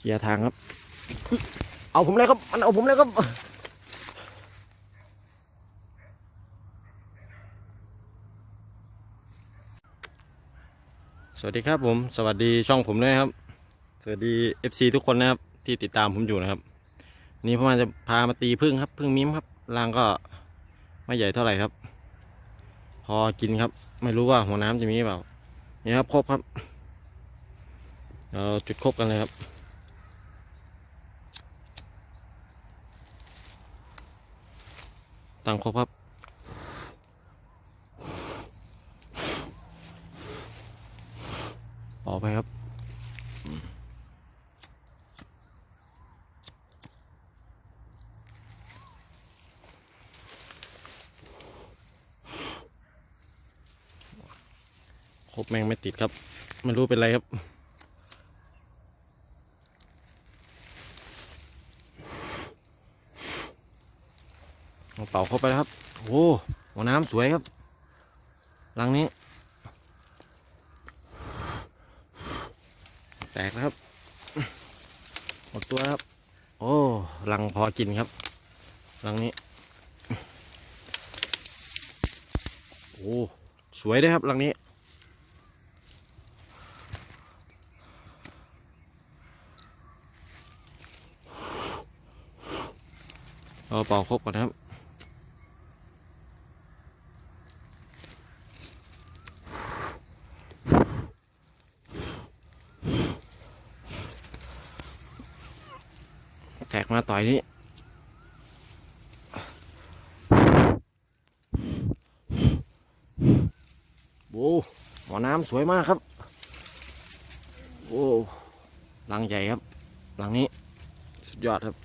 เคลียร์ทางครับ เอาผมเลยครับ มันเอาผมเลยครับ สวัสดีครับผม สวัสดีช่องผมด้วยนะครับ สวัสดี FC ทุกคนนะครับ ที่ติดตามผมอยู่นะครับ นี่ผมอาจจะพามาตีพึ่งครับ พึ่งมิ้มครับรางก็ไม่ใหญ่เท่าไหร่ครับ พอกินครับ ไม่รู้ว่าหัวน้ำจะมีหรือเปล่า นี่ครับครบครับเราจุดครบกันเลยครับ ตั้งครบครับออกไปครับ ครบแมงไม่ติดครับ ไม่รู้เป็นไรครับ เอาเป่าเข้าไปแล้วครับ โอ้หัวน้ำสวยครับรังนี้ แตกแล้วครับ หมดตัวครับ โอ้รังพอกินครับรังนี้ โอ้สวยด้วยครับรังนี้เราเป่าครบก่อนนะครับ แตกมาต่อยนี้โอ้หัวน้ำสวยมากครับ โอ้ลังใหญ่ครับลังนี้ สุดยอดครับ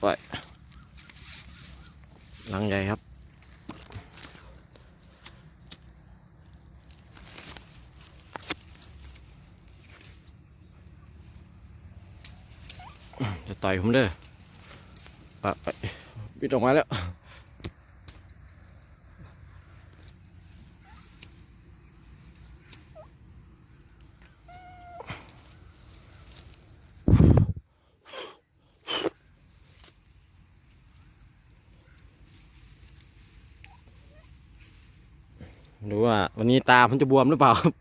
ไปลังใหญ่ครับ ต่อยผมเด้อปะไปปิดออกมาแล้วดูว่าวันนี้ตาผมจะบวมหรือเปล่าครับ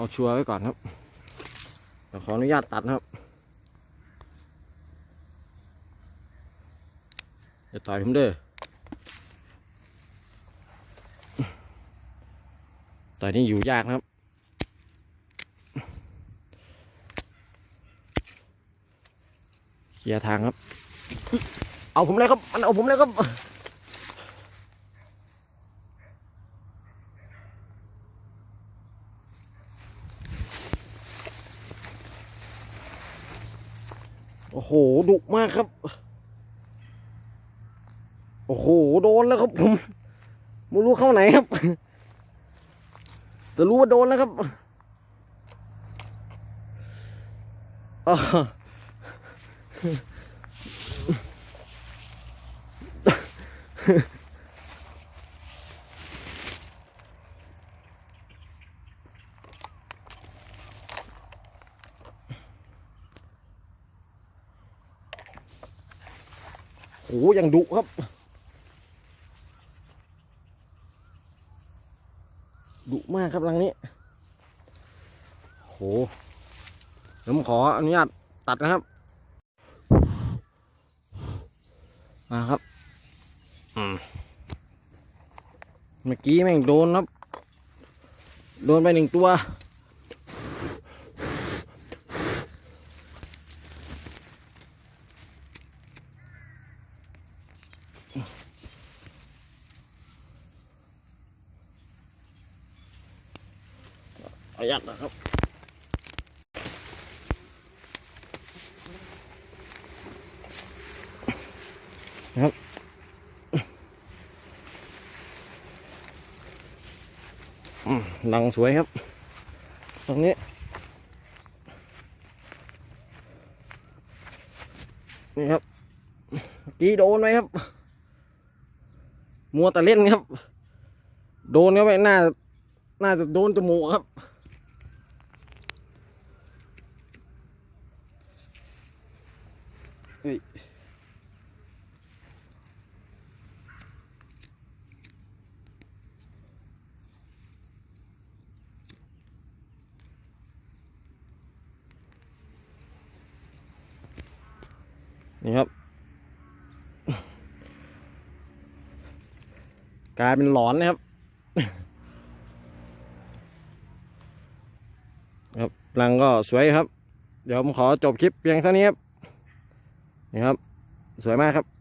เอาชัวร์ไว้ก่อนครับเดี๋ยวขออนุญาตตัดนะครับ จะต่อยผมเด้อต่อยนี่อยู่ยากนะครับ เคลียร์ทางครับ เอาผมเลยครับ มันเอาผมเลยครับ อ้โหดุมากครับ โอ้โหโดนแล้วครับผมไม่รู้เข้าไหนครับ แต่รู้ว่าโดนแล้วครับอาวโอ้โหยังดุครับ ดุมากครับรังนี้โหผมขออนุญาตตัดนะครับ มาครับเมื่อกี้แม่งโดนครับ โดนไปหนึ่งตัว ประหยัดนะครับนะครับหนังสวยครับ ตรงนี้ นี่ครับกี้โดนไหมครับ มัวแต่เล่นครับ โดนเข้าไปน่าน่าจะโดนจมูกครับ เฮ้ยนี่ครับ กลายเป็นหลอนนะครับ ครับรังก็สวยครับ เดี๋ยวผมขอจบคลิปเพียงเท่านี้ครับ นี่ครับ สวยมากครับ